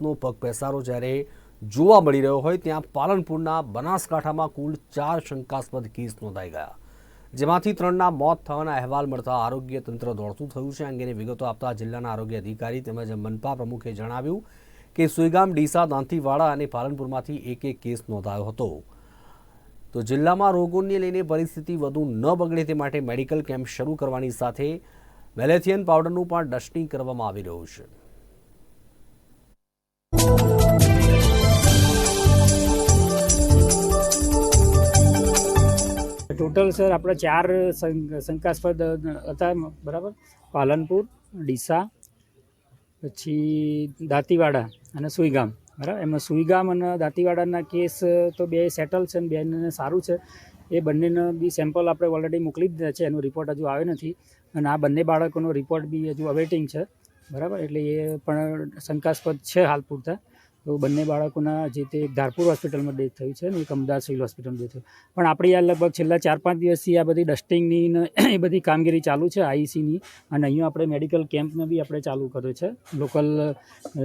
નો પગ પેસારો જ્યારે જોવા મળી રહ્યો હોય ત્યાં પાલનપુરના બનાસકાંઠામાં કુલ ચાર શંકાસ્પદ કેસ નોંધાઈ ગયા. જેમાંથી ત્રણના મોત થવાના અહેવાલ મળતા આરોગ્ય તંત્ર દોડતું થયું છે. અંગેની વિગતો આપતા જિલ્લાના આરોગ્ય અધિકારી તેમજ મનપા પ્રમુખે જણાવ્યું કે સુઈગામ, ડીસા, દાંતીવાડા અને પાલનપુરમાંથી એક એક કેસ નોંધાયો હતો. તો જિલ્લામાં રોગોને લઈને પરિસ્થિતિ વધુ ન બગડે તે માટે મેડિકલ કેમ્પ શરૂ કરવાની સાથે મેલેથિયન પાવડરનું પણ ડસ્ટિંગ કરવામાં આવી રહ્યું છે. ટોટલ સર આપણે ચાર શંકાસ્પદ હતા બરાબર? પાલનપુર, ડીસા, પછી દાંતીવાડા અને સુઈગામ, બરાબર? એમાં સુઈગામ અને દાંતીવાડાના કેસ તો બે સેટલ છે અને બેને સારું છે. એ બંનેનો બી સેમ્પલ આપણે ઓલરેડી મોકલી દીધા છે, એનો રિપોર્ટ હજુ આવ્યો નથી. અને આ બંને બાળકોનો રિપોર્ટ બી હજુ અવેટિંગ છે, બરાબર? એટલે એ પણ શંકાસ્પદ છે હાલ પૂરતા. તો બંને બાળકોના જે તે ધારપુર હોસ્પિટલમાં ડેથ થયું છે ને એક અમદાવાદ સિવિલ હોસ્પિટલમાં ડેથ થયું. પણ આપણી આ લગભગ છેલ્લા ચાર પાંચ દિવસથી આ બધી ડસ્ટિંગની ને એ બધી કામગીરી ચાલુ છે, આઈસીની. અને અહીંયા આપણે મેડિકલ કેમ્પને બી આપણે ચાલુ કર્યો છે. લોકલ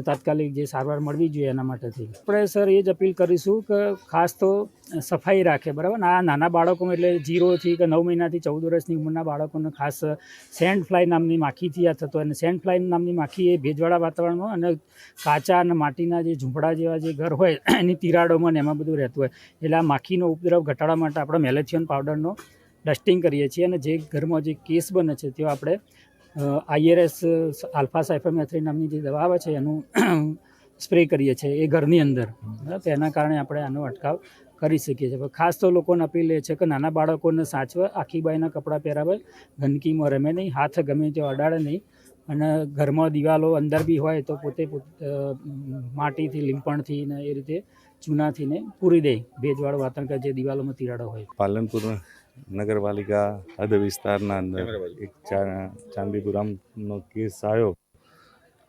તાત્કાલિક જે સારવાર મળવી જોઈએ એના માટેથી. આપણે, સર, એ જ અપીલ કરીશું કે ખાસ તો સફાઈ રાખે, બરાબર? આ નાના બાળકોમાં એટલે જીરોથી કે નવ મહિનાથી ચૌદ વર્ષની ઉંમરના બાળકોને ખાસ સેન્ડ ફ્લાય નામની માખીથી આ થતો અને સેન્ડ ફ્લાય નામની માખી એ ભેજવાળા વાતાવરણમાં અને કાચા અને માટીના જે ઝૂંપડા જેવા જે ઘર હોય, એની તિરાડોમાં ને એમાં બધું રહેતું હોય. એટલે આ માખીનો ઉપદ્રવ ઘટાડવા માટે આપણે મેલેથિયન પાવડરનો ડસ્ટિંગ કરીએ છીએ અને જે ઘરમાં જે કેસ બને છે તે આપણે આઈઆરએસ આલ્ફા સાયફામેથ્રી નામની જે દવા આવે છે, એનું સ્પ્રે કરીએ છીએ એ ઘરની અંદર. તેના કારણે આપણે આનો અટકાવ કરી શકીએ છીએ. ખાસ તો લોકોને અપીલ એ છે કે નાના બાળકોને સાચવે, આખી બાઈના કપડાં પહેરાવે, ગંદકીમાં રમે નહીં, હાથ ગમે તે અડાડે નહીં. અને ઘરમાં દિવાલો અંદર બી હોય તો પોતે માટીથી લીંપણથી ને એ રીતે ચૂનાથી ને પૂરી દે. ભેજવાળું વાતાવરણ જે દિવાલોમાં તિરાડો હોય. પાલનપુર નગરપાલિકા હદ વિસ્તારના અંદર એક ચાંદીપુરામનો કેસ આવ્યો.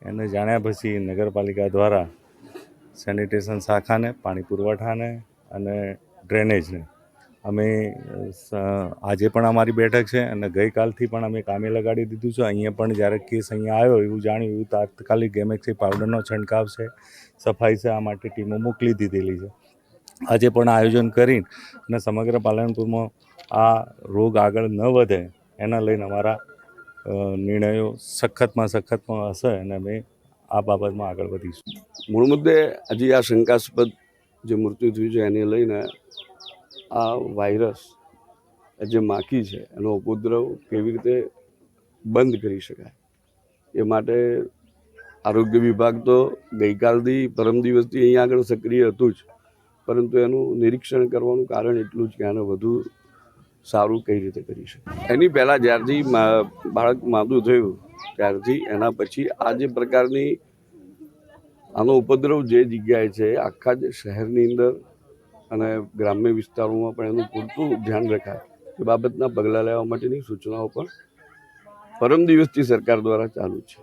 એને જાણ્યા પછી નગરપાલિકા દ્વારા સેનિટેશન શાખાને પાણી પુરવઠાને અને ડ્રેનેજને અમે આજે પણ અમારી બેઠક છે અને ગઈકાલથી પણ અમે કામે લગાડી દીધું છે. અહીંયા પણ જ્યારે કેસ અહીંયા આવ્યો એવું જાણ્યું, એવું તાત્કાલિક ગેમેક્સી પાવડરનો છંટકાવ છે, સફાઈ છે, આ માટે ટીમો મોકલી દીધેલી છે. આજે પણ આયોજન કરીને અને સમગ્ર પાલનપુરમાં આ રોગ આગળ ન વધે એના લઈને અમારા નિર્ણયો સખતમાં સખતમાં હશે અને અમે આ બાબતમાં આગળ વધીશું. મૂળ મુદ્દે હજી આ શંકાસ્પદ જે મૃત્યુ થયું છે એને લઈને આ વાયરસ જે માખી છે, એનો ઉપદ્રવ કેવી રીતે બંધ કરી શકાય? એ માટે આરોગ્ય વિભાગ તો ગઈકાલથી પરમ દિવસથી અહીંયા આગળ સક્રિય હતું જ. પરંતુ એનું નિરીક્ષણ કરવાનું કારણ એટલું જ કે આને વધુ સારું કઈ રીતે કરી શકાય? એની પહેલાં જ્યારથી બાળક માદું થયું, ત્યારથી એના પછી આ જે પ્રકારની આનો ઉપદ્રવ જે જગ્યાએ છે, આખા જ શહેરની અંદર અને ગ્રામ્ય વિસ્તારોમાં પણ એનું પૂરતું ધ્યાન રખાય. એ બાબતના પગલાં લેવા માટેની સૂચનાઓ પણ પરમ દિવસથી સરકાર દ્વારા ચાલુ છે.